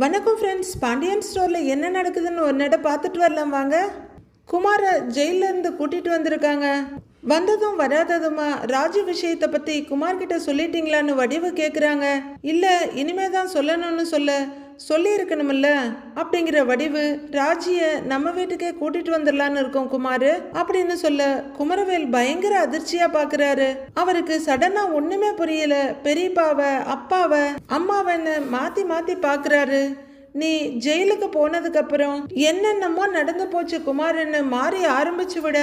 வணக்கம் ஃப்ரெண்ட்ஸ் பாண்டியன் ஸ்டோரில் என்ன நடக்குதுன்னு ஒரு நட பார்த்துட்டு வரலாம் வாங்க. குமாரை ஜெயில்ல இருந்து வந்திருக்காங்க. வந்ததும் வராததுமா? ராஜு விஷயத்தை பத்தி குமார் கிட்ட சொல்லிட்டீங்களான்னு வடிவு கேக்குறாங்க. இல்ல இனிமே தான் சொல்லணும்னு சொல்ல சொல்லியிருக்கணும்ல? அப்படிங்கிற வடிவு ராஜிய நம்ம வீட்டுக்கே கூட்டிட்டு வந்துடலான்னு இருக்கோம் குமார். அப்படின்னு சொல்ல குமரவேல் பயங்கர அதிர்ச்சியா பாக்குறாரு. அவருக்கு சடனா ஒண்ணுமே புரியல. பெரியப்பாவ அப்பாவ அம்மாவன்னு மாத்தி மாத்தி பாக்குறாரு. நீ ஜெயிலுக்கு போனதுக்கு அப்புறம் என்னென்னமோ நடந்து போச்சு குமார்னு மாறி ஆரம்பிச்சு விட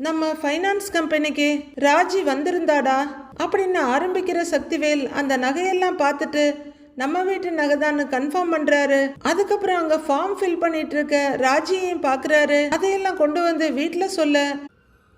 நம்ம ஃபைனான்ஸ் கம்பெனிக்கு ராஜி வந்திருந்தாடா? அப்படின்னு ஆரம்பிக்கிற சக்திவேல் அந்த நகையெல்லாம் பார்த்துட்டு நம்ம வீட்டு நகை தான் கன்ஃபார்ம் பண்றாரு. அதுக்கப்புறம் அங்க ஃபார்ம் ஃபில் பண்ணிட்டு இருக்க ராஜியையும் பாக்குறாரு அதையெல்லாம் கொண்டு வந்து வீட்டில் சொல்ல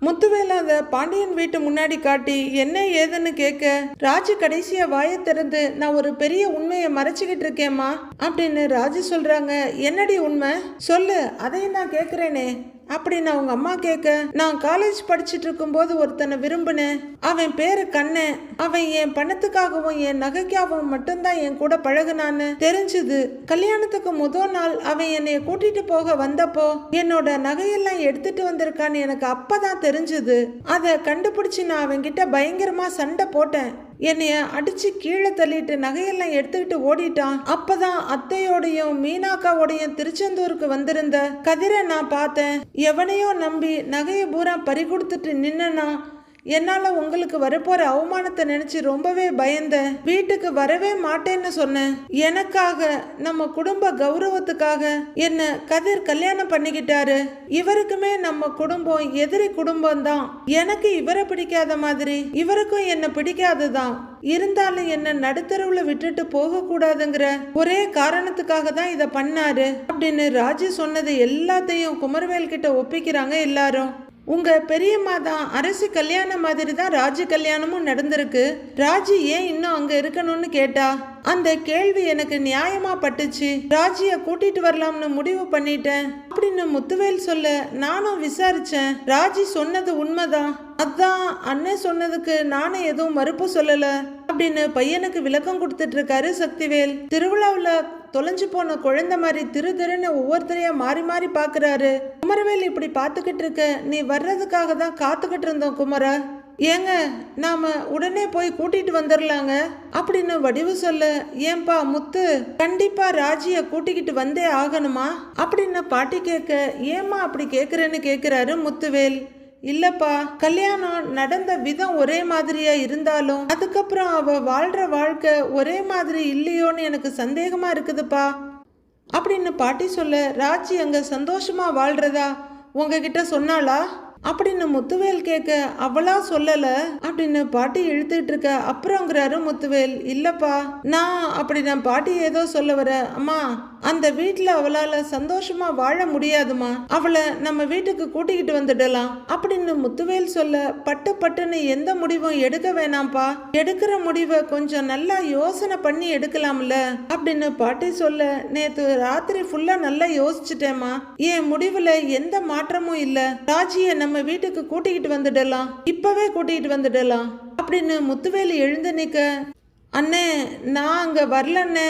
முத்துவேல அதை பாண்டியன் வீட்டு முன்னாடி காட்டி என்ன ஏதுன்னு கேட்க ராஜு கடைசியா வாயை திறந்து நான் ஒரு பெரிய உண்மையை மறைச்சிக்கிட்டு இருக்கேம்மா அப்படின்னு ராஜு சொல்றாங்க. என்னடி உண்மை? சொல்லு அதையும் நான் கேட்குறேனே அப்படின்னு அவங்க அம்மா கேட்க நான் காலேஜ் படிச்சுட்டு இருக்கும்போது ஒருத்தனை விரும்பினேன். அவன் பேரு கண்ணன் அவன் என் பணத்துக்காகவும் என் நகைக்காகவும் மட்டும்தான் என் கூட பழகுனான்னு தெரிஞ்சது. கல்யாணத்துக்கு முதல் நாள் அவன் என்னைய கூட்டிட்டு போக வந்தப்போ என்னோட நகையெல்லாம் எடுத்துட்டு வந்திருக்கான்னு எனக்கு அப்பதான் தெரிஞ்சுது. அதை கண்டுபிடிச்சு நான் அவன்கிட்ட பயங்கரமா சண்டை போட்டேன். என்னைய அடிச்சு கீழே தள்ளிட்டு நகையெல்லாம் எடுத்துக்கிட்டு ஓடிட்டான். அப்பதான் அத்தையோடையும் மீனாக்காவோடையும் திருச்செந்தூருக்கு வந்திருந்த கதிரை நான் பார்த்தேன். எவனையோ நம்பி நகையை பூரா பறி கொடுத்துட்டு நின்னா என்னால் உங்களுக்கு வரப்போற அவமானத்தை நினைச்சு ரொம்பவே பயந்தேன் வீட்டுக்கு வரவே மாட்டேன்னு சொன்னேன் எனக்காக நம்ம குடும்ப கௌரவத்துக்காக என்ன கதிர் கல்யாணம் பண்ணிக்கிட்டாரு. இவருக்குமே நம்ம குடும்பம் எதிரி குடும்பம் தான் எனக்கு இவரை பிடிக்காத மாதிரி இவருக்கும் என்ன பிடிக்காதுதான் இருந்தாலும் என்ன நடுத்தரவுல விட்டுட்டு போக கூடாதுங்கிற ஒரே காரணத்துக்காக தான் இதை பண்ணாரு. அப்படின்னு ராஜி சொன்னது எல்லாத்தையும் குமரவேல் கிட்ட ஒப்பிக்கிறாங்க எல்லாரும். உங்கள் பெரியம்மா தான் அரசு கல்யாணம் மாதிரி தான் ராஜு கல்யாணமும் நடந்திருக்கு. ராஜி ஏன் இன்னும் அங்கே இருக்கணும்னு கேட்டா அந்த கேள்வி எனக்கு நியாயமா பட்டுச்சு. ராஜிய கூட்டிட்டு வரலாம்னு முடிவு பண்ணிட்டேன். அப்படின்னு முத்துவேல் சொல்ல நானும் விசாரிச்சேன். ராஜி சொன்னது உண்மைதான். அதான் அண்ணன் சொன்னதுக்கு நானும் எதுவும் மறுப்பு சொல்லல. அப்படின்னு பையனுக்கு விளக்கம் கொடுத்துட்டு இருக்காரு சக்திவேல். திருவிழாவில் தொலைஞ்சு போன குழந்தை மாதிரி திரு திருன்னு ஒவ்வொருத்தரையா மாறி மாறி பாக்குறாரு. குமரவேல் இப்படி பார்த்துக்கிட்டு இருக்க நீ வர்றதுக்காக தான் காத்துக்கிட்டு இருந்தோம் குமர. ஏங்க நாம உடனே போய் கூட்டிட்டு வந்துடலாங்க அப்படின்னு வடிவு சொல்ல ஏன்பா முத்து கண்டிப்பா ராஜிய கூட்டிக்கிட்டு வந்தே ஆகணுமா? அப்படின்னு பாட்டி கேட்க ஏமா அப்படி கேக்குறேன்னு கேக்குறாரு முத்துவேல். இல்லப்பா கல்யாணம் நடந்த விதம் ஒரே மாதிரியா இருந்தாலும் அதுக்கப்புறம் அவ வாழ்ற வாழ்க்கை ஒரே மாதிரி இல்லையோன்னு எனக்கு சந்தேகமா இருக்குதுப்பா. அப்படின்னு பாட்டி சொல்ல ராஜி அங்க சந்தோஷமா வாழ்றதா உங்ககிட்ட சொன்னாளா? அப்படின்னு முத்துவேல் கேட்க அவளா சொல்லல? அப்படின்னு பாட்டி இழுத்துட்டு இருக்க அப்புறங்கிறாரு முத்துவேல் இல்லப்பா நான் அப்படி நான் பாட்டி ஏதோ சொல்ல வர. அம்மா அந்த வீட்டில் அவளால சந்தோஷமா வாழ முடியாதுமா அவளை நம்ம வீட்டுக்கு கூட்டிக்கிட்டு வந்துடலாம். அப்படின்னு முத்துவேல் சொல்ல பட்டு பட்டுன்னு எந்த முடிவும் எடுக்க வேணாம்ப்பா. எடுக்கிற முடிவை கொஞ்சம் நல்லா யோசனை பண்ணி எடுக்கலாம்ல. அப்படின்னு பாட்டி சொல்ல நேத்து ராத்திரி ஃபுல்லா நல்லா யோசிச்சுட்டேம்மா. என் முடிவுல எந்த மாற்றமும் இல்லை. ராஜியை நம்ம நம்ம வீட்டுக்கு கூட்டிக்கிட்டு வந்துடலாம் இப்பவே கூட்டிகிட்டு வந்துடலாம் அப்படின்னு முத்துவேலி எழுந்து நிற்க அண்ணே நான் அங்கே வரலண்ணே.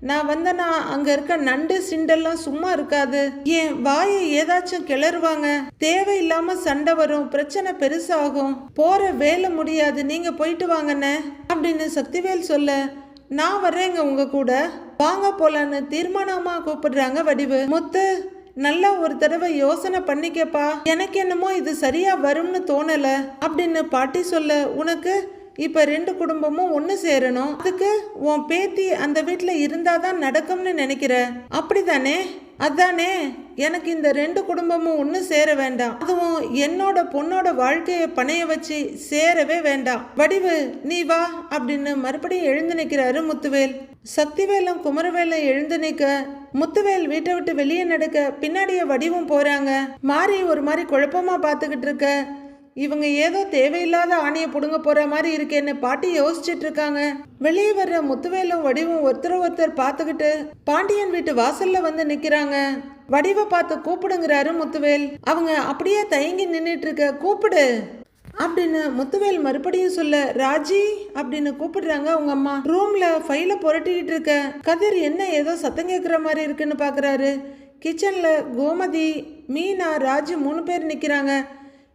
நான் வந்தனா அங்கே இருக்க நண்டு சிண்டெல்லாம் சும்மா இருக்காது. ஏன் வாயை ஏதாச்சும் கிளறுவாங்க. தேவையில்லாம சண்டை வரும். பிரச்சனை பெருசாகும். போற வேலை முடியாது. நீங்க போயிட்டு வாங்கண்ணே. அப்படின்னு சக்திவேல் சொல்ல நான் வர்றேங்க உங்க கூட. வாங்க போலான்னு தீர்மானமா கூப்பிடுறாங்க வடிவு. முத்து நல்லா ஒரு தடவை யோசனை பண்ணிக்கப்பா. எனக்கு என்னமோ இது சரியா வரும்னு தோணல. அப்படின்னு பாட்டி சொல்ல உனக்கு இப்ப ரெண்டு குடும்பமும் ஒன்று சேரணும். அதுக்கு உன் பேத்தி அந்த வீட்ல இருந்தாதான் நடக்கும்னு நினைக்கிற. அப்படிதானே? அதானே. எனக்கு இந்த ரெண்டு குடும்பமும் ஒன்று சேர வேண்டாம். அதுவும் என்னோட பொண்ணோட வாழ்க்கையை பணைய வச்சு சேரவே வேண்டாம். வடிவு நீ வா அப்படின்னு மறுபடியும் எழுந்து நிற்கிறாரு முத்துவேல். சக்திவேலும் குமரவேலும் எழுந்து நிற்க முத்துவேல் வீட்டை விட்டு வெளியே நடக்க பின்னாடியே வடிவும் போறாங்க. மாறி ஒரு மாதிரி குழப்பமா பார்த்துக்கிட்டு இருக்க. இவங்க ஏதோ தேவையில்லாத ஆணையை பிடுங்க போற மாதிரி இருக்கேன்னு பாட்டி யோசிச்சுட்டு இருக்காங்க வெளியே வர்ற முத்துவேலும் வடிவும் ஒருத்தர் ஒருத்தர் பார்த்துக்கிட்டு பாண்டியன் வீட்டு வாசல்ல வந்து நிக்கிறாங்க. வடிவை பார்த்து கூப்பிடுங்கிறாரு முத்துவேல். அவங்க அப்படியே தயங்கி நின்றுட்டு இருக்க கூப்பிடு. அப்படின்னு முத்துவேல் மறுபடியும் சொல்ல ராஜி அப்படின்னு கூப்பிடுறாங்க அவங்க அம்மா. ரூம்ல ஃபைல புரட்டிக்கிட்டு இருக்க. கதிர் என்ன ஏதோ சத்தம் கேட்குற மாதிரி இருக்குன்னு பாக்குறாரு. கிச்சன்ல கோமதி மீனா ராஜு மூணு பேர் நிக்கிறாங்க.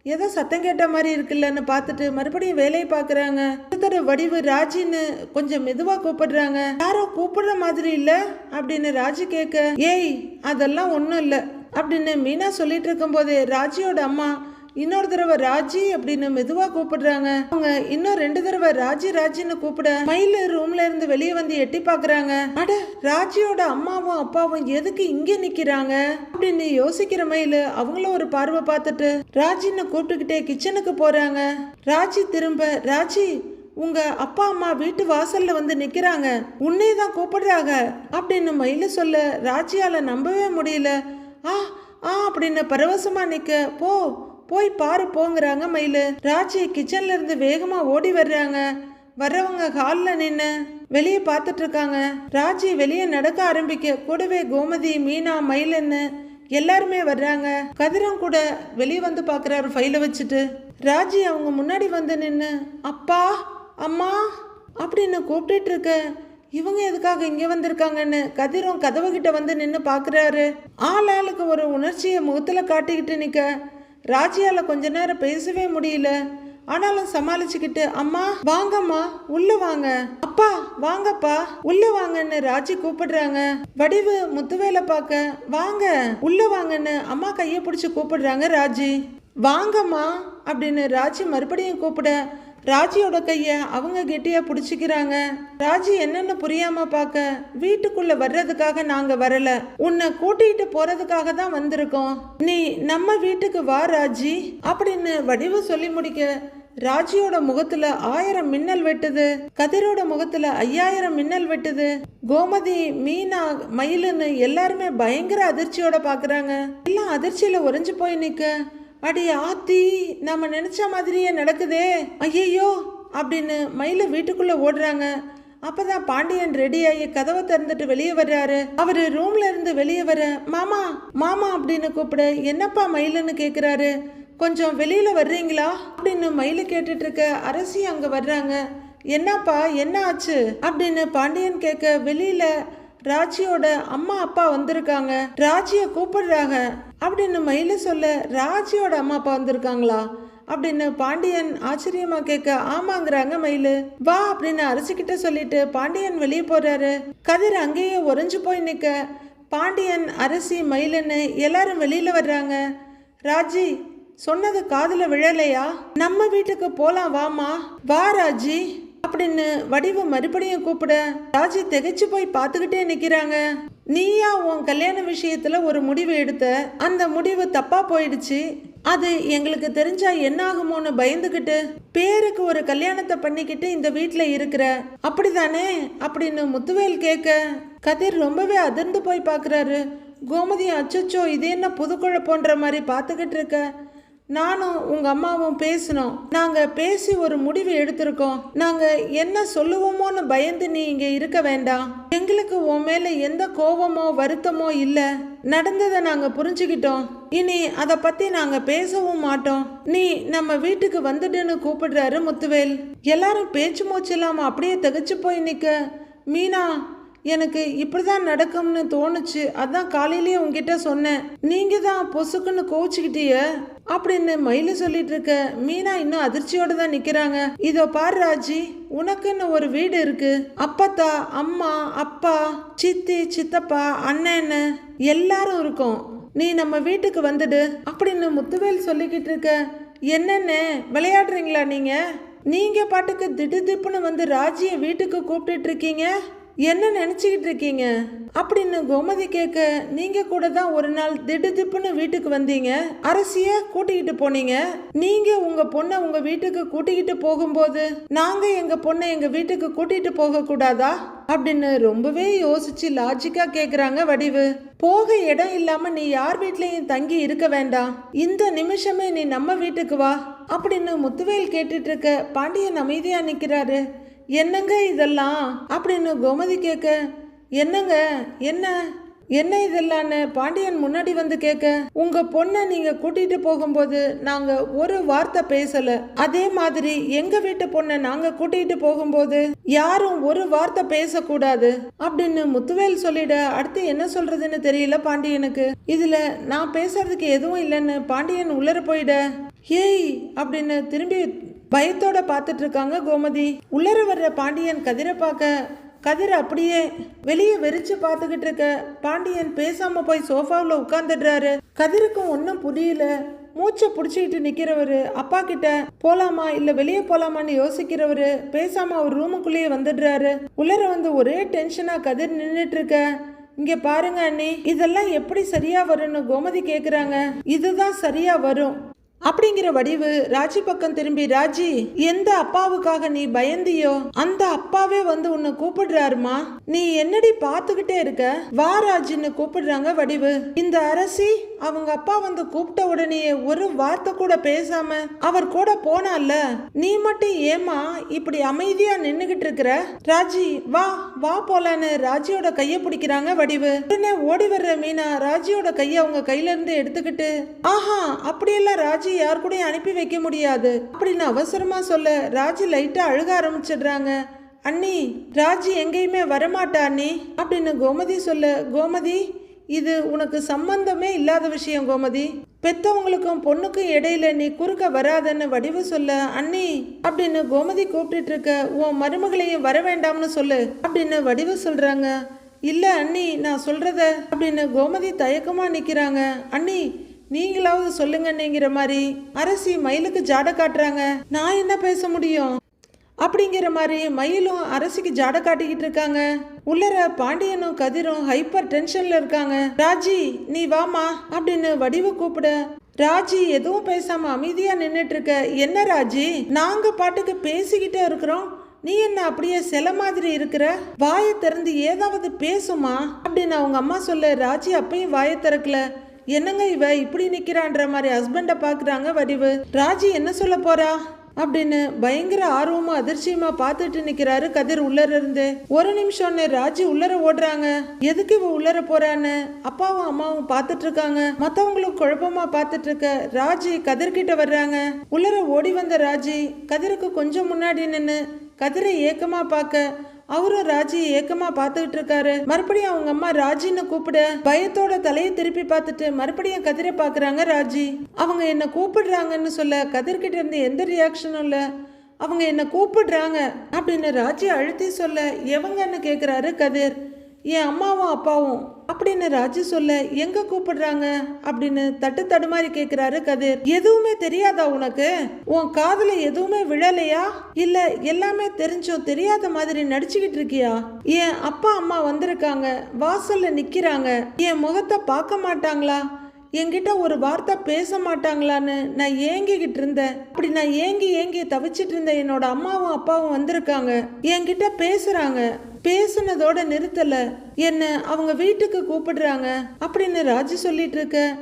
ஏதோ சத்தம் கேட்ட மாதிரி இருக்குல்லன்னு பார்த்துட்டு மறுபடியும் வேலையை பார்க்குறாங்க. ஒருத்தர் வடிவு ராஜின்னு கொஞ்சம் மெதுவாக கூப்பிடுறாங்க. யாரோ கூப்பிடுற மாதிரி இல்லை அப்படின்னு ராஜு கேட்க ஏய் அதெல்லாம் ஒன்றும் இல்லை. அப்படின்னு மீனா சொல்லிட்டு இருக்கும்போது ராஜியோட அம்மா இன்னொரு தடவை ராஜி அப்படின்னு மெதுவா கூப்பிடுறாங்க. அவங்க இன்னும் ரெண்டு தடவை ராஜி ராஜின்னு கூப்பிட மயில ரூம்ல இருந்து வெளியே வந்து எட்டி பாக்குறாங்க. அட ராஜியோட அம்மாவும் அப்பாவும் எதுக்கு இங்க நிக்கிறாங்க? அப்படின்னு யோசிக்கிற மயிலு அவங்களும் ஒரு பார்வை பார்த்துட்டு ராஜின்னு கூப்பிட்டுக்கிட்டே கிச்சனுக்கு போறாங்க. ராஜி திரும்ப ராஜி உங்க அப்பா அம்மா வீட்டு வாசல்ல வந்து நிக்கிறாங்க. உன்னே தான் கூப்பிடுறாங்க. அப்படின்னு மயில சொல்ல ராஜியால நம்பவே முடியல. ஆ ஆ அப்படின்னு பரவசமா நிக்க போ போய் பாரு போங்கிறாங்க மயிலு. ராஜி கிச்சன்ல இருந்து வேகமா ஓடி வர்றாங்க. வர்றவங்க ஹாலில் நின்று வெளியே பார்த்துட்டு இருக்காங்க ராஜி வெளியே நடக்க ஆரம்பிக்க கூடவே கோமதி மீனா மயிலன்னு எல்லாருமே வர்றாங்க. கதிரம் கூட வெளியே வந்து பார்க்குறாரு ஃபைலை வச்சுட்டு. ராஜி அவங்க முன்னாடி வந்து நின்று அப்பா அம்மா அப்படின்னு கூப்பிட்டுட்டு இருக்க இவங்க எதுக்காக இங்கே வந்திருக்காங்கன்னு கதிரும் கதவுகிட்ட வந்து நின்று பார்க்குறாரு ஆள் ஆளுக்கு ஒரு உணர்ச்சியை முகத்தில் காட்டிக்கிட்டு நிற்க ராஜியால கொஞ்ச நேரம் பேசவே முடியல. ஆனாலும் சமாளிச்சுக்கிட்டு அம்மா வாங்கம்மா உள்ள வாங்க. அப்பா வாங்கப்பா உள்ள வாங்கன்னு ராஜி கூப்பிடுறாங்க. வடிவு முத்துவேலை பார்க்க வாங்க உள்ள வாங்கன்னு அம்மா கையை பிடிச்சி கூப்பிடுறாங்க ராஜி. வாங்கம்மா அப்படின்னு ராஜி மறுபடியும் கூப்பிட ராஜியோட கைய அவங்க கெட்டியா பிடிச்சிக்கிறாங்க. ராஜி என்னன்னு புரியாம பார்க்க வீட்டுக்குள்ள வர்றதுக்காக நாங்க வரல. உன்னை கூட்டிட்டு போறதுக்காக தான் வந்திருக்கோம். நீ நம்ம வீட்டுக்கு வா ராஜி அப்படின்னு வடிவு சொல்லி முடிக்க ராஜியோட முகத்துல ஆயிரம் மின்னல் வெட்டுது. கதிரோட முகத்துல ஐயாயிரம் மின்னல் வெட்டுது. கோமதி மீனா மயிலுன்னு எல்லாருமே பயங்கர அதிர்ச்சியோட பாக்குறாங்க. எல்லாம் அதிர்ச்சியில உறைஞ்சு போய் நிக்க. அடி ஆத்தி நம்ம நினச்ச மாதிரியே நடக்குதே. ஐயையோ அப்படின்னு மயில வீட்டுக்குள்ளே ஓடுறாங்க. அப்பதான் பாண்டியன் ரெடியாகி கதவை திறந்துட்டு வெளியே வர்றாரு. அவரு ரூம்ல இருந்து வெளியே வர மாமா மாமா அப்படின்னு கூப்பிட என்னப்பா மயிலுன்னு கேட்குறாரு கொஞ்சம் வெளியில வர்றீங்களா? அப்படின்னு மயிலு கேட்டுட்டு இருக்க அரசி அங்க வர்றாங்க. என்னப்பா என்ன ஆச்சு? அப்படின்னு பாண்டியன் கேட்க வெளியில ராஜியோட அம்மா அப்பா வந்திருக்காங்க. ராஜிய கூப்பிடுறாங்க. அப்படின்னு மயில சொல்ல ராஜியோட அம்மா அப்பா வந்திருக்காங்களா? அப்படின்னு பாண்டியன் ஆச்சரியமா கேட்க ஆமாங்கிறாங்க மயிலு. வா அப்படின்னு அரசிக்கிட்ட சொல்லிட்டு பாண்டியன் வெளியே போறாரு. கதிர் அங்கேயே உறைஞ்சு போய் நிக்க. பாண்டியன் அரசி மயிலுன்னு எல்லாரும் வெளியில வர்றாங்க. ராஜி சொன்னது காதுல விழலையா? நம்ம வீட்டுக்கு போலாம் வாமா வா ராஜி. அப்படின்னு வடிவம் மறுபடியும் கூப்பிட ராஜி திகைச்சு போய் பார்த்துக்கிட்டே நிற்கிறாங்க நீயா உன் கல்யாண விஷயத்துல ஒரு முடிவு எடுத்த? அந்த முடிவு தப்பா போயிடுச்சு. அது எங்களுக்கு தெரிஞ்சா என்ன ஆகுமோன்னு பயந்துகிட்டு பேருக்கு ஒரு கல்யாணத்தை பண்ணிக்கிட்டு இந்த வீட்டில் இருக்கிற. அப்படிதானே? அப்படின்னு முத்துவேல் கேட்க கதிர் ரொம்பவே அதிர்ந்து போய் பார்க்கறாரு. கோமதி அச்சச்சோ இது என்ன புது போன்ற மாதிரி பார்த்துக்கிட்டு இருக்க? நானும் உங்க அம்மாவும் பேசினோம். நாங்க பேசி ஒரு முடிவு எடுத்திருக்கோம். நாங்க என்ன சொல்லுவோமோன்னு பயந்து நீ இங்க இருக்க வேண்டாம். எங்களுக்கு உன் மேல எந்த கோவமோ வருத்தமோ இல்ல. நடந்ததை நாங்க புரிஞ்சுக்கிட்டோம். இனி அதை பத்தி நாங்க பேசவும் மாட்டோம். நீ நம்ம வீட்டுக்கு வந்துடுன்னு கூப்பிடுறாரு முத்துவேல். எல்லாரும் பேச்சு மூச்சு இல்லாம அப்படியே தகச்சு போய் நிக்க. மீனா எனக்கு இப்படிதான் நடக்கும்னு தோணுச்சு. அதான் காலையிலேயே உங்ககிட்ட சொன்னேன். நீங்க தான் பொசுக்குன்னு கோச்சுக்கிட்டிய அப்படின்னு மயிலு சொல்லிட்டு இருக்க? மீனா இன்னும் அதிர்ச்சியோட தான் நிக்கிறாங்க. இதோ பாரு ராஜி உனக்குன்னு ஒரு வீடு இருக்கு. அப்பத்தா அம்மா அப்பா சித்தி சித்தப்பா அண்ணன்னு எல்லாரும் இருக்கும். நீ நம்ம வீட்டுக்கு வந்துடு. அப்படின்னு முத்துவேல் சொல்லிக்கிட்டு இருக்க. என்னென்ன விளையாடுறீங்களா நீங்க? நீங்க பாட்டுக்கு திடுதிப்புன்னு வந்து ராஜியை வீட்டுக்கு கூப்பிட்டு இருக்கீங்க? என்ன நினச்சிக்கிட்டு இருக்கீங்க? அப்படின்னு கோமதி கேட்க நீங்கள் கூட தான் ஒரு நாள் திடுதிப்புன்னு வீட்டுக்கு வந்தீங்க. அரசியை கூட்டிக்கிட்டு போனீங்க. நீங்கள் உங்கள் பொண்ணை உங்கள் வீட்டுக்கு கூட்டிக்கிட்டு போகும்போது நாங்கள் எங்கள் பொண்ணை எங்கள் வீட்டுக்கு கூட்டிகிட்டு போகக்கூடாதா அப்படின்னு ரொம்பவே யோசிச்சு லாஜிக்காக கேட்குறாங்க வடிவு. போக இடம் இல்லாமல் நீ யார் வீட்லேயும் தங்கி இருக்க வேண்டாம். இந்த நிமிஷமே நீ நம்ம வீட்டுக்கு வா. அப்படின்னு முத்துவேல் கேட்டுட்டு இருக்க பாண்டியன் அமைதியாக நிற்கிறாரு என்னங்க இதெல்லாம்? அப்படின்னு கோமதி கேட்க என்னங்க? என்ன? என்ன இதெல்லான்னு பாண்டியன் முன்னாடி வந்து கேட்க உங்க பொண்ணை நீங்க கூட்டிட்டு போகும்போது நாங்க ஒரு வார்த்தை பேசல. அதே மாதிரி எங்க வீட்டு பொண்ணை நாங்க கூட்டிட்டு போகும்போது யாரும் ஒரு வார்த்தை பேசக்கூடாது. அப்படின்னு முத்துவேல் சொல்லிட அடுத்து என்ன சொல்றதுன்னு தெரியல பாண்டியனுக்கு. இதுல நான் பேசுறதுக்கு எதுவும் இல்லைன்னு பாண்டியன் உள்ளர போயிட ஏய் அப்படின்னு திரும்பி பயத்தோட பார்த்துட்டு இருக்காங்க கோமதி. உள்ளர வர்ற பாண்டியன் கதிரை பார்க்க கதிர் அப்படியே வெளியே வெறிச்சு பார்த்துக்கிட்டு இருக்க பாண்டியன் பேசாம போய் சோஃபாவில் உட்காந்துடுறாரு கதிருக்கும் ஒன்றும் புரியல. மூச்சை பிடிச்சிக்கிட்டு நிற்கிறவர் அப்பா கிட்ட போலாமா இல்லை வெளியே போலாமான்னு யோசிக்கிறவரு பேசாம அவர் ரூமுக்குள்ளேயே வந்துடுறாரு. உள்ளர வந்து ஒரே டென்ஷனாக கதிர் நின்றுட்டு இருக்க இங்கே பாருங்க அண்ணி இதெல்லாம் எப்படி சரியா வரும்னு கோமதி கேட்குறாங்க இதுதான் சரியா வரும். அப்படிங்கிற வடிவு ராஜி பக்கம் திரும்பி ராஜி எந்த அப்பாவுக்காக நீ பயந்தியோ அந்த அப்பாவே வந்து உன்னை கூப்பிடுறாருமா? நீ என்னடி பாத்துக்கிட்டே இருக்க? வா ராஜின்னு கூப்பிடுறாங்க வடிவு. இந்த அரசி அவங்க அப்பா வந்து கூப்பிட்ட உடனே ஒரு வார்த்தை கூட பேசாம அவர் கூட போனால நீ மட்டும் ஏமா இப்படி அமைதியா நின்னுகிட்டு இருக்கிற? ராஜி வா வா போலான்னு ராஜியோட கைய பிடிக்கிறாங்க வடிவு. உடனே ஓடி வர்ற மீனா ராஜியோட கைய அவங்க கையில இருந்து எடுத்துக்கிட்டு ஆஹா அப்படியெல்லாம் ராஜி யார் கூடயும் அனுப்பி வைக்க முடியாது. அப்படின்னு அவசரமா சொல்ல ராஜி லைட்டா அழுக ஆரம்பிச்சிடுறாங்க. அண்ணி ராஜி எங்கேயுமே வரமாட்டா அண்ணி? அப்படின்னு கோமதி சொல்ல கோமதி இது உனக்கு சம்பந்தமே இல்லாத விஷயம் கோமதி. பெத்தவங்களுக்கும் பொண்ணுக்கும் இடையில நீ குறுக்க வராதன்னு வடிவு சொல்ல அண்ணி அப்படின்னு கோமதி கூப்பிட்டு இருக்க உன் மருமகளையும் வர வேண்டாம்னு சொல்லு அப்படின்னு வடிவு சொல்றாங்க. இல்ல அண்ணி நான் சொல்றத அப்படின்னு கோமதி தயக்கமா நிக்கிறாங்க. அண்ணி நீங்களாவது சொல்லுங்கன்னுங்கிற மாதிரி அரசி மயிலுக்கு ஜாட காட்டுறாங்க. நான் என்ன பேச முடியும்? அப்படிங்கிற மாதிரி மயிலும் அரசிக்கு ஜாட காட்டிக்கிட்டு இருக்காங்க. உள்ளர பாண்டியனும் கதிரும் ஹைப்பர் டென்ஷன்ல இருக்காங்க. ராஜி நீ வாமா அப்படின்னு வடிவு கூப்பிட ராஜி எதுவும் பேசாம அமைதியா நின்றுட்டு இருக்க என்ன ராஜி? நாங்க பாட்டுக்கு பேசிக்கிட்டே இருக்கிறோம். நீ என்ன அப்படியே சில மாதிரி இருக்கிற? வாயை திறந்து ஏதாவது பேசுமா? அப்படின்னு அவங்க அம்மா சொல்ல ராஜி அப்பயும் வாயை திறக்கல. என்னங்க இவ இப்படி நிற்கிறான்ற மாதிரி ஹஸ்பண்டை பார்க்குறாங்க வடிவு? ராஜி என்ன சொல்ல போறா? அப்படின்னு பயங்கர ஆர்வமா அதிர்ச்சியமா பார்த்துட்டு நிக்கிறாரு கதிர் உள்ளர இருந்து ஒரு நிமிஷம்னு ராஜி உள்ளர ஓடுறாங்க. எதுக்கு இவ உள்ளர போறான்னு? அப்பாவும் அம்மாவும் பார்த்துட்டு இருக்காங்க. மத்தவங்களும் குழப்பமா பார்த்துட்டு இருக்க ராஜி கதிர்கிட்ட வர்றாங்க. உள்ளர ஓடி வந்த ராஜி கதிருக்கு கொஞ்சம் முன்னாடி நின்னு கதிரை ஏக்கமா பார்க்க அவரும் ராஜி ஏக்கமா பார்த்துக்கிட்டு இருக்காரு. மறுபடியும் அவங்க அம்மா ராஜின்னு கூப்பிட பயத்தோட தலையை திருப்பி பார்த்துட்டு மறுபடியும் கதிரை பார்க்குறாங்க ராஜி. அவங்க என்ன கூப்பிடுறாங்கன்னு சொல்ல கதிர்கிட்ட இருந்து எந்த ரியாக்ஷனும் இல்ல. அவங்க என்ன கூப்பிடுறாங்க அப்படின்னு ராஜி அழுத்தி சொல்ல எவங்கன்னு கேக்குறாரு கதிர்? என் அம்மாவும் அப்பாவும் அப்படின்னு ராஜு சொல்ல எங்க கூப்பிடுறாங்க? அப்படின்னு தட்டு தடுமாறி கேக்குறாரு கதிர். எதுவுமே தெரியாதா உனக்கு? உன் காதுல எதுவுமே விழலையா? இல்ல எல்லாமே தெரிஞ்சும் தெரியாத மாதிரி நடிச்சுக்கிட்டு இருக்கியா? என் அப்பா அம்மா வந்திருக்காங்க வாசல்ல நிக்கிறாங்க என் முகத்தை பார்க்க மாட்டாங்களா? என்கிட்ட ஒரு வார்த்தை பேச மாட்டாங்களான்னு நான் ஏங்கிக்கிட்டு இருந்தேன் அப்படி நான் ஏங்கி ஏங்கி தவிச்சிட்டு இருந்த என்னோட அம்மாவும் அப்பாவும் வந்திருக்காங்க. என்கிட்ட பேசுறாங்க. பேசுனதோட நிறுத்தல. என்ன அவங்க வீட்டுக்கு கூப்பிடுறாங்க. அப்படின்னு ராஜு சொல்லிட்டு இருக்க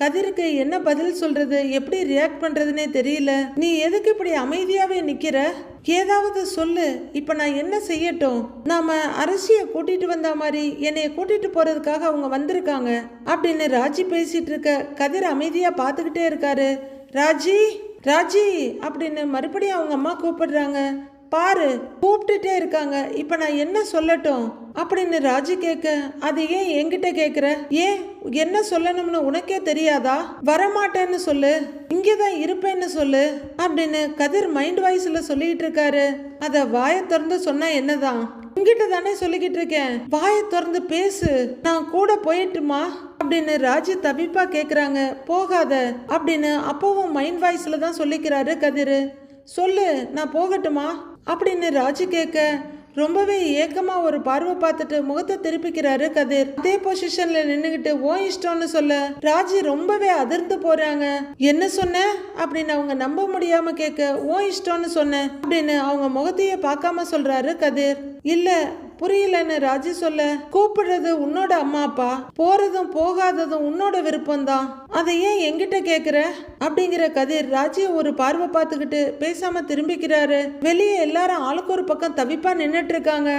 கதிருக்கு என்ன பதில் சொல்றது? எப்படி ரியாக்ட் பண்றதுனே தெரியல. நீ எதுக்கு இப்படி அமைதியாவே நிக்கிற? ஏதாவது சொல்லு. இப்ப நான் என்ன செய்யட்டும்? நாம அரசிய கூட்டிட்டு வந்த மாதிரி என்னைய கூட்டிட்டு போறதுக்காக அவங்க வந்திருக்காங்க. அப்படின்னு ராஜி பேசிட்டு இருக்க கதிர் அமைதியா பார்த்துக்கிட்டே இருக்காரு. ராஜி ராஜி அப்படின்னு மறுபடியும் அவங்க அம்மா கூப்பிடுறாங்க. பாரு கூப்பிட்டுட்டே இருக்காங்க. இப்ப நான் என்ன சொல்லட்டும்? அப்படின்னு ராஜு கேட்க அது ஏன் என்கிட்ட கேக்குற? ஏன்? என்ன சொல்லணும்னு உனக்கே தெரியாதா? வரமாட்டேன்னு சொல்லு. இங்கதான் இருப்பேன்னு சொல்லு. அப்படின்னு கதிர் மைண்ட் வாய்ஸ்ல சொல்லிட்டு இருக்காரு. அத வாயை திறந்து சொன்னா என்னதான்? உங்ககிட்ட தானே சொல்லிக்கிட்டு இருக்கேன். வாயை திறந்து பேசு. நான் கூட போயிட்டுமா? அப்படின்னு ராஜு தவிப்பா கேக்குறாங்க. போகாத. அப்படின்னு அப்பவும் மைண்ட் வாய்ஸ்ல தான் சொல்லிக்கிறாரு கதிர். சொல்லு நான் போகட்டுமா? அப்படின்னு ராஜு கேட்க ரொம்பவே ஏக்கமாக ஒரு பார்வை பார்த்துட்டு முகத்தை திருப்பிக்கிறாரு கதிர். அதே பொசிஷன்ல நின்னுகிட்டு ஓ இஷ்டம்னு சொல்ல ராஜி ரொம்பவே அதிர்ந்து போறாங்க. என்ன சொன்ன? அப்படின்னு அவங்க நம்ப முடியாம கேட்க ஓ இஷ்டம்னு சொன்னேன் அப்படின்னு அவங்க முகத்தையே பார்க்காம சொல்றாரு கதிர். இல்ல புரியலன்னு ராஜி சொல்ல கூப்பிடுறது உன்னோட அம்மா அப்பா போறதும் போகாததும் உன்னோட விருப்பம்தான். அதை ஏன் என்கிட்ட கேக்குற? அப்படிங்கிற கதிர் ராஜிய ஒரு பார்வை பார்த்துக்கிட்டு பேசாம திரும்பிக்கிறாரு. வெளியே எல்லாரும் ஆளுக்கு ஒரு பக்கம் தவிப்பா நின்னுட்டு இருக்காங்க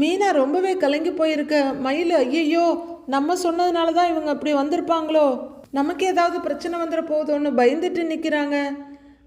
மீனா ரொம்பவே கலங்கி போயிருக்க மயில் ஐயோ நம்ம சொன்னதுனால தான் இவங்க அப்படி வந்திருப்பாங்களோ? நமக்கு ஏதாவது பிரச்சனை வந்துட போகுதோன்னு பயந்துட்டு நிற்கிறாங்க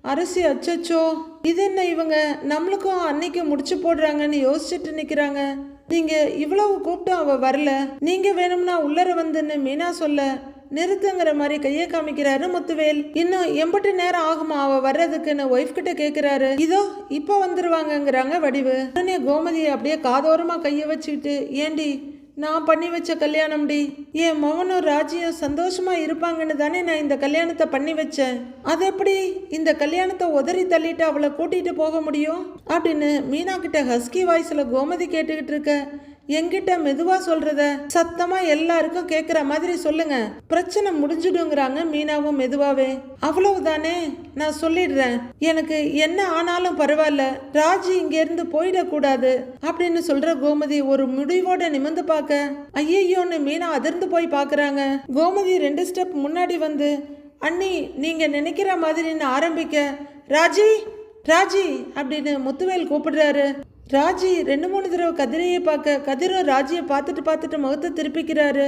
அரசி அச்சச்சோ இது என்ன இவங்க? நம்மளுக்கும் அன்னைக்கு முடிச்சு போடுறாங்கன்னு யோசிச்சுட்டு நிற்கிறாங்க நீங்க இவ்வளவு கூப்பிட்டும் அவ வரல. நீங்க வேணும்னா உள்ளர வந்துன்னு மீனா சொல்ல நிறுத்துங்கிற மாதிரி கையை காமிக்கிறாரு முத்துவேல். இன்னும் எம்பட்டு நேரம் ஆகுமா அவ வர்றதுக்குன்னு ஒய்ஃப் கிட்ட கேக்குறாரு. இதோ இப்ப வந்துருவாங்கங்கிறாங்க வடிவு. உடனே கோமதி அப்படியே காதோரமா கையை வச்சுக்கிட்டு ஏண்டி நான் பண்ணி வச்ச கல்யாணம்டி என் மகனும் ராஜியும் சந்தோஷமா இருப்பாங்கன்னு தானே நான் இந்த கல்யாணத்தை பண்ணி வச்சேன். அது எப்படி இந்த கல்யாணத்தை உதறி தள்ளிட்டு அவளை கூட்டிட்டு போக முடியும்? அப்படின்னு மீனா கிட்ட ஹஸ்கி வாய்ஸ்ல கோமதி கேட்டுக்கிட்டு இருக்க எங்கிட்ட மெதுவா சொல்றத சத்தமா எல்லாருக்கும் கேக்குற மாதிரி சொல்லுங்க. பிரச்சனை முடிஞ்சிடுங்கிறாங்க மீனாவும் மெதுவாவே. அவ்வளவுதானே? நான் சொல்லிடுறேன். எனக்கு என்ன ஆனாலும் பரவாயில்ல. ராஜி இங்க இருந்து போயிடக்கூடாது அப்படின்னு சொல்ற கோமதி ஒரு முடிவோட நிமிந்து பார்க்க ஐயையோன்னு மீனா அதிர்ந்து போய் பாக்குறாங்க கோமதி ரெண்டு ஸ்டெப் முன்னாடி வந்து அண்ணி நீங்க நினைக்கிற மாதிரின்னு ஆரம்பிக்க ராஜி ராஜி அப்படின்னு முத்துவேல் கூப்பிடுறாரு. ராஜி ரெண்டு மூணு தடவை கதிரையை பார்க்க கதிரும் ராஜியை பார்த்துட்டு பார்த்துட்டு முகத்தை திருப்பிக்கிறாரு.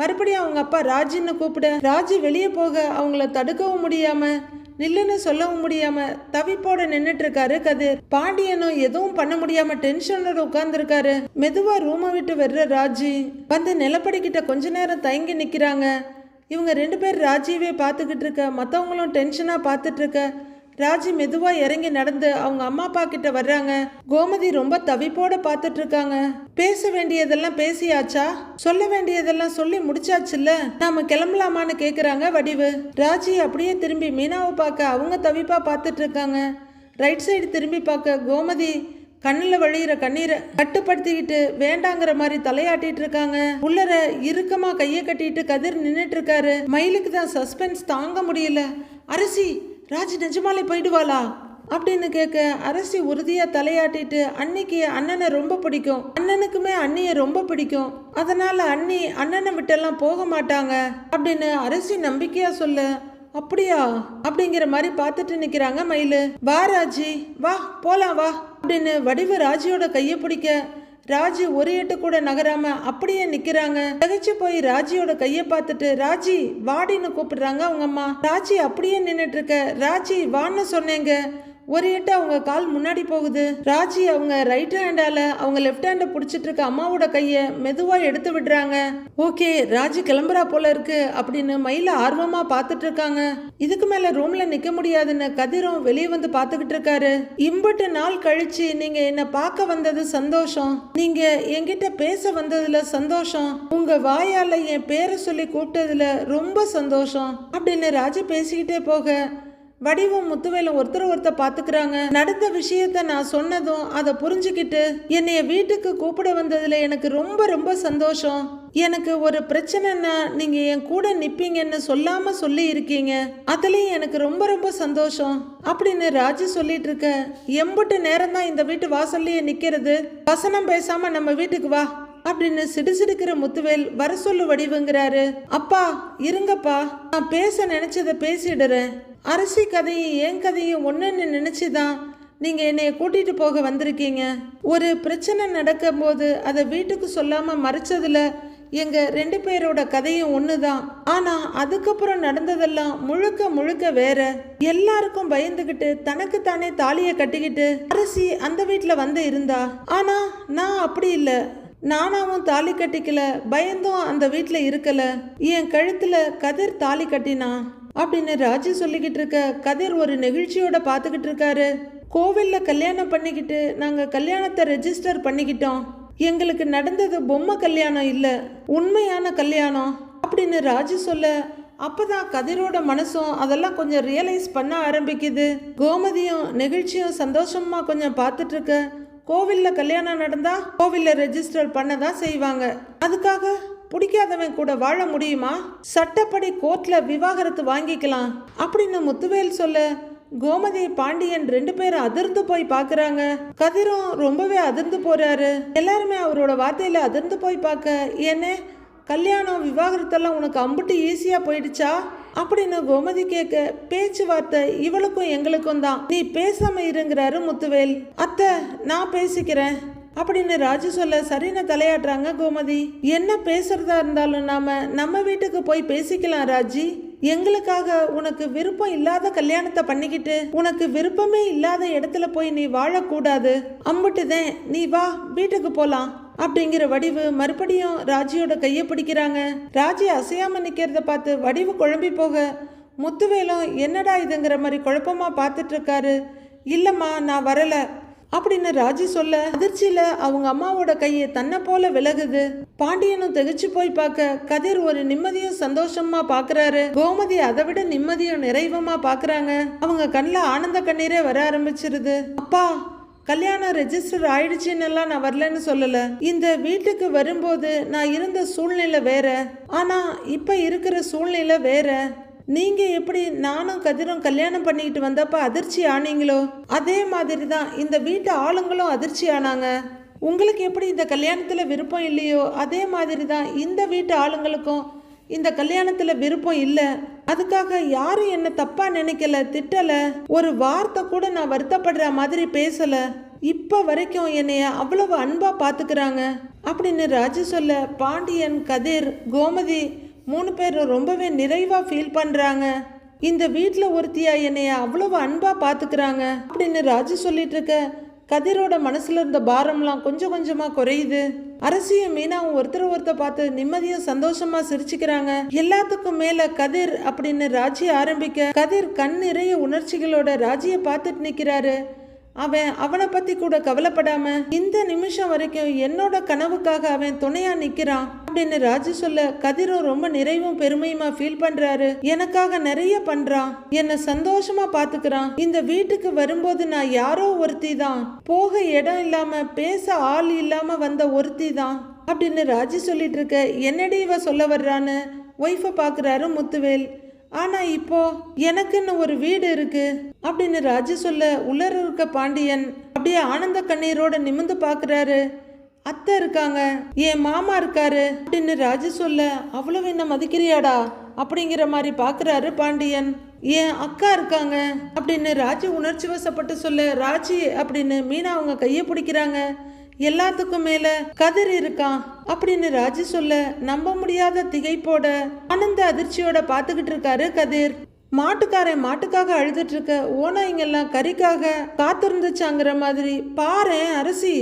மறுபடியும் அவங்க அப்பா ராஜின்னு கூப்பிட ராஜி வெளியே போக அவங்கள தடுக்கவும் முடியாம நில்லுன்னு சொல்லவும் முடியாம தவிப்போட நின்னுட்டு இருக்காரு கதிர். பாண்டியனும் எதுவும் பண்ண முடியாம டென்ஷனோட உட்கார்ந்துருக்காரு. மெதுவா ரூமை விட்டு வர்ற ராஜி வந்து நிலப்படிக்கிட்ட கொஞ்ச நேரம் தயங்கி நிக்கிறாங்க. இவங்க ரெண்டு பேர் ராஜியவே பார்த்துக்கிட்டு இருக்க மற்றவங்களும் டென்ஷனாக பார்த்துட்டு இருக்க ராஜி மெதுவா இறங்கி நடந்து அவங்க அம்மா அப்பா கிட்ட வர்றாங்க. கோமதி ரொம்ப தவிப்போட பார்த்துட்டு இருக்காங்க பேச வேண்டியதெல்லாம் பேசியாச்சா? சொல்ல வேண்டியதெல்லாம் சொல்லி முடிச்சாச்சுல்ல? நாம கிளம்பலாமான்னு கேக்குறாங்க வடிவு. ராஜி அப்படியே திரும்பி மீனாவை பார்க்க அவங்க தவிப்பா பார்த்துட்டு இருக்காங்க ரைட் சைடு திரும்பி பார்க்க கோமதி கண்ணில் வழியிற கண்ணீரை கட்டுப்படுத்திக்கிட்டு வேண்டாங்கிற மாதிரி தலையாட்டிட்டு இருக்காங்க உள்ளர இறுக்கமா கையை கட்டிட்டு கதிர் நின்றுட்டு இருக்காரு மயிலுக்கு தான் சஸ்பென்ஸ் தாங்க முடியல. அரிசி ராஜி நிஜமாலே போயிடுவாளா? அப்படின்னு கேட்க அரசி உறுதியா தலையாட்டிட்டு அன்னைக்கு அண்ணனை ரொம்ப பிடிக்கும். அண்ணனுக்குமே அண்ணியை ரொம்ப பிடிக்கும். அதனால அண்ணி அண்ணனை விட்டெல்லாம் போக மாட்டாங்க அப்படின்னு அரசி நம்பிக்கையா சொல்ல அப்படியா? அப்படிங்கிற மாதிரி பார்த்துட்டு நிக்கிறாங்க மயிலு. வா ராஜி. வா போலாம் வா அப்படின்னு வடிவு ராஜியோட கையை பிடிக்க ராஜி ஒரு எட்டு கூட நகராம அப்படியே நிக்கிறாங்க. தகச்சு போய் ராஜியோட கையை பார்த்துட்டு ராஜி வாடின்னு கூப்பிடுறாங்க அவங்க அம்மா. ராஜி அப்படியே நின்னுட்டு இருக்க. ராஜி வான்னு சொன்னேங்க. ஒரு எட்டு அவங்க கால் முன்னாடி போகுது. ராஜி அவங்க ரைட் ஹேண்டால அவங்க லெஃப்ட் ஹேண்டை பிடிச்சிட்டு இருக்க அம்மாவோட கையை மெதுவா எடுத்து விடுறாங்க. ஓகே ராஜி கிளம்புறா போல இருக்கு அப்படின்னு மயில ஆர்வமா பார்த்துட்டு இருக்காங்க. இதுக்கு மேல ரூம்ல நிக்க முடியாதுன்னு கதிரும் வெளியே வந்து பார்த்துக்கிட்டு இருக்காரு. இம்பட்டு நாள் கழிச்சு நீங்க என்ன பார்க்க வந்தது சந்தோஷம். நீங்க என்கிட்ட பேச வந்ததுல சந்தோஷம். உங்க வாயால என் பேரை சொல்லி கூப்பிட்டதுல ரொம்ப சந்தோஷம் அப்படின்னு ராஜி பேசிக்கிட்டே போக வடிவும் முத்துவேலும் ஒருத்தர் ஒருத்தர் பாத்துக்கிறாங்க. நடந்த விஷயத்த நான் சொன்னதும் அதை புரிஞ்சுக்கிட்டு என்னைய வீட்டுக்கு கூப்பிட வந்ததுல எனக்கு ரொம்ப ரொம்ப சந்தோஷம். எனக்கு ஒரு பிரச்சனைன்னா நீங்க என் கூட நிப்பீங்கன்னு சொல்லாம சொல்லி இருக்கீங்க. அதுலயும் எனக்கு ரொம்ப ரொம்ப சந்தோஷம். அப்படின்னு ராஜு சொல்லிட்டு இருக்க எம்புட்டு நேரம் தான் இந்த வீட்டு வாசல்லையே நிக்கிறது. வசனம் பேசாம நம்ம வீட்டுக்கு வா. அப்படின்னு சிடுசிடுக்கிற முத்துவேல் வர சொல்லு வடிவுங்கிறாரு. அப்பா இருங்கப்பா. நான் பேச நினைச்சதை பேசிடுறேன். அரசி கதையும் என் கதையும் ஒன்றுன்னு நினச்சி தான் நீங்கள் என்னைய கூட்டிகிட்டு போக வந்திருக்கீங்க. ஒரு பிரச்சனை நடக்கும்போது அதை வீட்டுக்கு சொல்லாமல் மறைச்சதில் எங்கள் ரெண்டு பேரோட கதையும் ஒன்று தான் ஆனால் அதுக்கப்புறம் நடந்ததெல்லாம் முழுக்க முழுக்க வேற. எல்லாருக்கும் பயந்துக்கிட்டு தனக்கு தானே தாலியை கட்டிக்கிட்டு அரசி அந்த வீட்டில் வந்து இருந்தா. ஆனால் நான் அப்படி இல்லை. நானாவும் தாலி கட்டிக்கல பயந்தும் அந்த வீட்டில் இருக்கல. என் கழுத்தில் கதிர் தாலி கட்டினான். அப்படின்னு ராஜு சொல்லிக்கிட்டு இருக்க கதிர் ஒரு நெகிழ்ச்சியோட பார்த்துக்கிட்டு இருக்காரு. கோவிலில் கல்யாணம் பண்ணிக்கிட்டு நாங்கள் கல்யாணத்தை ரெஜிஸ்டர் பண்ணிக்கிட்டோம். எங்களுக்கு நடந்தது பொம்மை கல்யாணம் இல்லை உண்மையான கல்யாணம் அப்படின்னு ராஜு சொல்ல அப்பதான் கதிரோட மனசும் அதெல்லாம் கொஞ்சம் ரியலைஸ் பண்ண ஆரம்பிக்குது. கோமதியும் நெகிழ்ச்சியும் சந்தோஷமா கொஞ்சம் பார்த்துட்டு இருக்க கோவில்ல கல்யாணம் நடந்தா கோவில்ல ரெஜிஸ்டர் பண்ண தான் செய்வாங்க. அதுக்காக பிடிக்காதவன் கூட வாழ முடியுமா? சட்டப்படி கோர்ட்ல விவாகரத்து வாங்கிக்கலாம். அப்படின்னு முத்துவேல் சொல்ல கோமதி பாண்டியன் ரெண்டு பேரும் அதிர்ந்து போய் பாக்குறாங்க. கதிரும் ரொம்பவே அதிர்ந்து போறாரு. எல்லாருமே அவரோட வார்த்தையில அதிர்ந்து போய் பார்க்க என்ன கல்யாணம் விவாகரத்தெல்லாம் உனக்கு அம்புட்டு ஈஸியா போயிடுச்சா? அப்படின்னு கோமதி கேட்க பேச்சுவார்த்தை இவளுக்கும் எங்களுக்கும் தான். நீ பேசாம இருங்கிறாரு முத்துவேல். அத்தை நான் பேசிக்கிறேன். அப்படின்னு ராஜு சொல்ல சரின்னு தலையாட்டுறாங்க கோமதி. என்ன பேசுறதா இருந்தாலும் நாம நம்ம வீட்டுக்கு போய் பேசிக்கலாம் ராஜி. எங்களுக்காக உனக்கு விருப்பம் இல்லாத கல்யாணத்தை பண்ணிக்கிட்டு உனக்கு விருப்பமே இல்லாத இடத்துல போய் நீ வாழக்கூடாது. அம்புட்டுதேன். நீ வா வீட்டுக்கு போலாம். அப்படிங்கிற வடிவு மறுபடியும் ராஜியோட கையை பிடிக்கிறாங்க. ராஜி அசையாம நிக்கிறத பார்த்து வடிவு குழம்பி போக முத்துவேலும் என்னடா இதுங்கிற மாதிரி குழப்பமா பார்த்துட்டு இருக்காரு. இல்லம்மா நான் வரல. அப்படின்னு ராஜி சொல்ல அதிர்ச்சியில அவங்க அம்மாவோட கையை தன்னை போல விலகுது. பாண்டியனும் தெகிச்சு போய் பார்க்க கதிர் ஒரு நிம்மதியும் சந்தோஷமா பாக்குறாரு கோமதி அதை விட நிம்மதியும் நிறைவமா பாக்குறாங்க அவங்க கண்ணில் ஆனந்த கண்ணீரே வர ஆரம்பிச்சிருது. அப்பா கல்யாணம் ரெஜிஸ்டர் ஆயிடுச்சுன்னு எல்லாம் நான் வரலன்னு சொல்லல. இந்த வீட்டுக்கு வரும்போது நான் இருந்த சூழ்நிலை வேற. ஆனா இப்ப இருக்கிற சூழ்நிலை வேற. நீங்கள் எப்படி நானும் கதிரும் கல்யாணம் பண்ணிக்கிட்டு வந்தப்போ அதிர்ச்சி ஆனீங்களோ? அதே மாதிரி தான் இந்த வீட்டு ஆளுங்களும் அதிர்ச்சி ஆனாங்க. உங்களுக்கு எப்படி இந்த கல்யாணத்தில் விருப்பம் இல்லையோ? அதே மாதிரி தான் இந்த வீட்டு ஆளுங்களுக்கும் இந்த கல்யாணத்தில் விருப்பம் இல்லை. அதுக்காக யாரும் என்ன தப்பாக நினைக்கல திட்டலை. ஒரு வார்த்தை கூட நான் வருத்தப்படுற மாதிரி பேசலை. இப்போ வரைக்கும் என்னைய அவ்வளவு அன்பாக பார்த்துக்கிறாங்க அப்படின்னு ராஜு சொல்ல பாண்டியன் கதிர் கோமதி மூணு பேரும் ரொம்பவே நிறைவாக ஃபீல் பண்ணுறாங்க இந்த வீட்டில் ஒருத்தியா என்னைய அவ்வளவு அன்பாக பார்த்துக்கிறாங்க அப்படின்னு ராஜு சொல்லிட்டு இருக்க கதிரோட மனசில் இருந்த பாரம்லாம் கொஞ்சம் கொஞ்சமாக குறையுது. அரசியும் மீனாவும் ஒருத்தர் ஒருத்தர் பார்த்து நிம்மதியும் சந்தோஷமாக சிரிச்சுக்கிறாங்க. எல்லாத்துக்கும் மேலே கதிர் அப்படின்னு ராஜி ஆரம்பிக்க கதிர் கண் நிறைய உணர்ச்சிகளோட ராஜியை பார்த்துட்டு நிற்கிறாரு அவன் அவனை பத்தி கூட கவலைப்படாம இந்த நிமிஷம் வரைக்கும் என்னோட கனவுக்காக அவன் துணையா நிக்கிறான் அப்படின்னு ராஜு சொல்ல கதிரும் ரொம்ப நிறைவும் பெருமையுமா ஃபீல் பண்றாரு. எனக்காக நிறைய பண்றான். என்ன சந்தோஷமா பாத்துக்கிறான். இந்த வீட்டுக்கு வரும்போது நான் யாரோ ஒருத்தி தான் போக இடம் இல்லாம பேச ஆள் இல்லாம வந்த ஒருத்தி தான் அப்படின்னு ராஜு சொல்லிட்டு இருக்க என்னடி இவ சொல்ல வர்றான்னு? ஒய்ஃபை பாக்குறாரு முத்துவேல். ஆனா இப்போ எனக்குன்னு ஒரு வீடு இருக்கு அப்படின்னு ராஜு சொல்ல உலர் இருக்க பாண்டியன் அப்படியே ஆனந்த கண்ணீரோட நிமிந்து பாக்குறாரு. அத்தை இருக்காங்க என் மாமா இருக்காரு அப்படின்னு ராஜு சொல்ல அவ்வளவு என்ன மதிக்கிறியாடா அப்படிங்கிற மாதிரி பாக்குறாரு பாண்டியன். என் அக்கா இருக்காங்க அப்படின்னு ராஜு உணர்ச்சி வசப்பட்டு சொல்ல ராஜி அப்படின்னு மீனா அவங்க கையை பிடிக்கிறாங்க. எல்லாத்துக்கும் மேல கதிர் இருக்கான் அப்படின்னு ராஜு சொல்ல நம்ப முடியாத திகைப்போட ஆனந்த அதிர்ச்சியோட பாத்துக்கிட்டு இருக்காரு கதிர். மாட்டுக்காரன் மாட்டுக்காக அழுதுட்டு இருக்க ஓனாய்ங்கெல்லாம் கறிக்காக காத்திருந்துச்சாங்கிற மாதிரி பாரேன் அரிசி.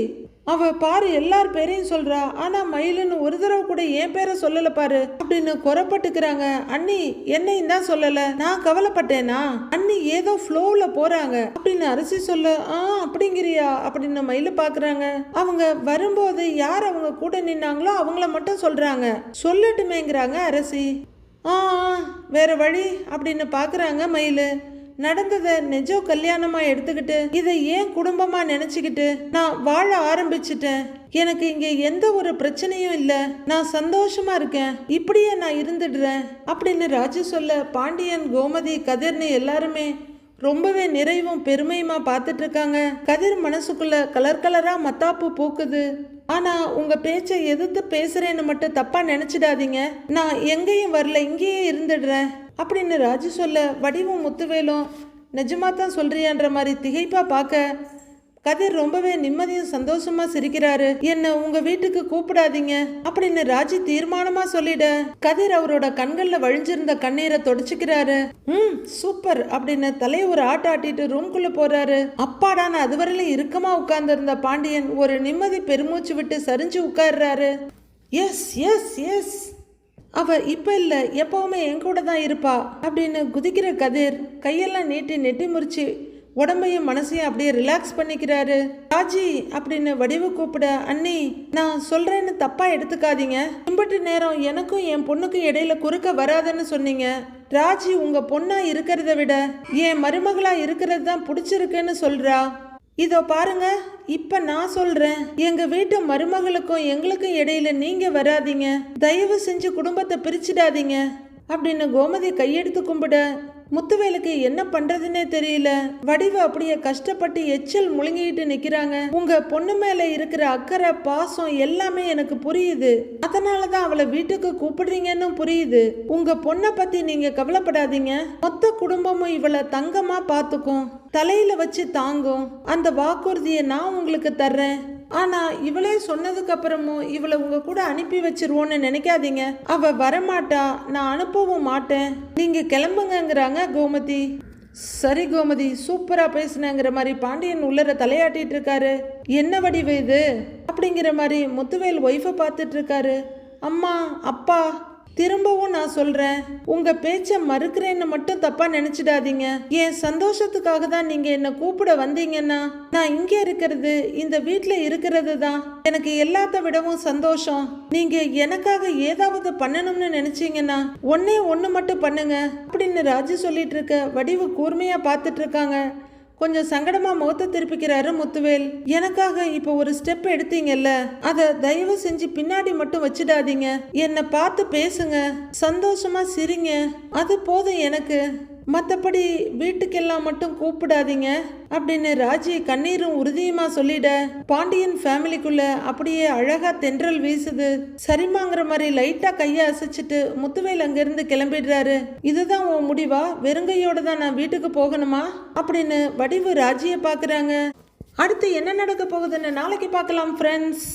அவள் பாரு எல்லார் பேரையும் சொல்கிறா ஆனால் மயிலுன்னு ஒரு தடவை கூட என் பேரை சொல்லலை பாரு. அப்படின்னு குறப்பட்டுக்கிறாங்க அண்ணி என்னையும் தான் சொல்லலை. நான் கவலைப்பட்டேனா? அண்ணி ஏதோ ஃப்ளோவில் போகிறாங்க அப்படின்னு அரிசி சொல்ல ஆ அப்படிங்கிறியா? அப்படின்னு மயில பார்க்குறாங்க அவங்க வரும்போது யார் அவங்க கூட நின்னாங்களோ அவங்கள மட்டும் சொல்கிறாங்க சொல்லட்டுமேங்கிறாங்க அரசி. ஆ ஆ, வேற வழி அப்படின்னு பார்க்குறாங்க மயில். நடந்ததை நெஜோ கல்யாணமா எடுத்துக்கிட்டு இதை ஏன் குடும்பமா நினைச்சுக்கிட்டு நான் வாழ ஆரம்பிச்சிட்டேன்? எனக்கு இங்க எந்த ஒரு பிரச்சனையும் இல்ல. நான் சந்தோஷமா இருக்கேன். இப்படியே நான் இருந்துடுறேன். அப்படின்னு ராஜு சொல்ல பாண்டியன் கோமதி கதிர்னு எல்லாருமே ரொம்பவே நிறைவும் பெருமையுமா பார்த்துட்டு இருக்காங்க. கதிர் மனசுக்குள்ள கலர் கலரா மத்தாப்பு பூக்குது. ஆனா உங்க பேச்சை எதிர்த்து பேசுறேன்னு மட்டும் தப்பா நினைச்சிடாதீங்க. நான் எங்கேயும் வரல இங்கேயே இருந்துடுறேன். அப்படின்னு ராஜு சொல்ல வடிவும் முத்துவேலும் நிஜமாக தான் சொல்கிறியான்ற மாதிரி திகைப்பாக பார்க்க கதிர் ரொம்பவே நிம்மதியும் சந்தோஷமா சிரிக்கிறாரு. என்ன உங்க வீட்டுக்கு கூப்பிடாதீங்க அப்படின்னு ராஜி தீர்மானமா சொல்லிட கதிர் அவரோட கண்கள்ல வழிஞ்சிருந்த கண்ணீரை தொடச்சுக்கிறாரு. ம் சூப்பர் அப்படின்னு தலையை ஒரு ஆட்ட ஆட்டிட்டு ரூம்குள்ள போறாரு. அப்பாடான அதுவரையிலும் இறுக்கமா உட்கார்ந்திருந்த பாண்டியன் ஒரு நிம்மதி பெருமூச்சு விட்டு சரிஞ்சு உட்கார்றாரு. எஸ் எஸ் எஸ் அவள் இப்போ இல்லை எப்போவுமே என் கூட தான் இருப்பா அப்படின்னு குதிக்கிற கதிர் கையெல்லாம் நீட்டி நெட்டி முறிச்சு உடம்பையும் மனசையும் அப்படியே ரிலாக்ஸ் பண்ணிக்கிறாரு. ராஜி அப்படின்னு வடிவு கூப்பிட அண்ணி நான் சொல்கிறேன்னு தப்பாக எடுத்துக்காதீங்க. இம்பட்டு நேரம் எனக்கும் என் பொண்ணுக்கும் இடையில குறுக்க வராதுன்னு சொன்னீங்க. ராஜி உங்கள் பொண்ணாக இருக்கிறத விட என் மருமகளாக இருக்கிறது தான் பிடிச்சிருக்குன்னு சொல்கிறா இதோ பாருங்க இப்ப நான் சொல்றேன். எங்க வீட்டு மருமகளுக்கும் எங்களுக்கும் இடையில நீங்க வராதீங்க. தயவு செஞ்சு குடும்பத்தை பிரிச்சிடாதீங்க. அப்படின்னு கோமதி கையெடுத்து கும்பிட முத்துவேலுக்கு என்ன பண்றதுன்னே தெரியல. வடிவு அப்படியே கஷ்டப்பட்டு எச்சல் முழுங்கிட்டு நிக்கிறாங்க. உங்க பொண்ணு மேல இருக்கிற அக்கறை பாசம் எல்லாமே எனக்கு புரியுது. அதனாலதான் அவளை வீட்டுக்கு கூப்பிடுறீங்கன்னு புரியுது. உங்க பொண்ணை பத்தி நீங்க கவலைப்படாதீங்க. மொத்த குடும்பமும் இவளை தங்கமா பாத்துக்கும். தலையில வச்சு தாங்கும். அந்த வாக்குறுதியை நான் உங்களுக்கு தர்றேன். ஆனால் இவளே சொன்னதுக்கு அப்புறமும் இவளை உங்க கூட அனுப்பி வச்சிருவோன்னு நினைக்காதீங்க. அவ வரமாட்டா நான் அனுப்பவும் மாட்டேன். நீங்கள் கிளம்புங்கங்கிறாங்க கோமதி. சரி கோமதி சூப்பராக பேசுனேங்கிற மாதிரி பாண்டியன் உள்ளர தலையாட்டிட்டு இருக்காரு. என்ன வடிவு இது? அப்படிங்கிற மாதிரி முத்துவேல் ஒய்ஃபை பார்த்துட்டு இருக்காரு. அம்மா அப்பா திரும்பவும் நான் சொல்றேன். உங்க பேச்ச மறுக்கிறேன்னு மட்டும் தப்பா நினைச்சிடாதீங்க. என் சந்தோஷத்துக்காக தான் நீங்க என்ன கூப்பிட வந்தீங்கன்னா நான் இங்க இருக்கிறது இந்த வீட்டுல இருக்கிறது தான். எனக்கு எல்லாத்த விடவும் சந்தோஷம். நீங்க எனக்காக ஏதாவது பண்ணணும்னு நினைச்சீங்கன்னா ஒன்னே ஒண்ணு மட்டும் பண்ணுங்க. அப்படின்னு ராஜு சொல்லிட்டு இருக்க வடிவு கூர்மையா பார்த்துட்டு இருக்காங்க. கொஞ்சம் சங்கடமா முகத்தை திருப்பிக்கிறாரு முத்துவேல். எனக்காக இப்போ ஒரு ஸ்டெப் எடுத்தீங்கல்ல? அதை தயவு செஞ்சு பின்னாடி மட்டும் வச்சிடாதீங்க. என்னை பார்த்து பேசுங்க. சந்தோஷமா சிரிங்க. அது போதும் எனக்கு. மற்றபடி வீட்டுக்கெல்லாம் மட்டும் கூப்பிடாதீங்க அப்படின்னு ராஜி கண்ணீரும் உறுதியுமா சொல்லிட பாண்டியன் ஃபேமிலிக்குள்ள அப்படியே அழகா தென்றல் வீசுது. சரிமாங்கிற மாதிரி லைட்டா கையை அசைச்சிட்டு முத்துவேல் அங்கிருந்து கிளம்பிடுறாரு. இதுதான் உன் முடிவா? வெறுங்கையோட தான் நான் வீட்டுக்கு போகணுமா? அப்படின்னு வடிவு ராஜியை பார்க்குறாங்க. அடுத்து என்ன நடக்க போகுதுன்னு நாளைக்கு பார்க்கலாம் ஃப்ரெண்ட்ஸ்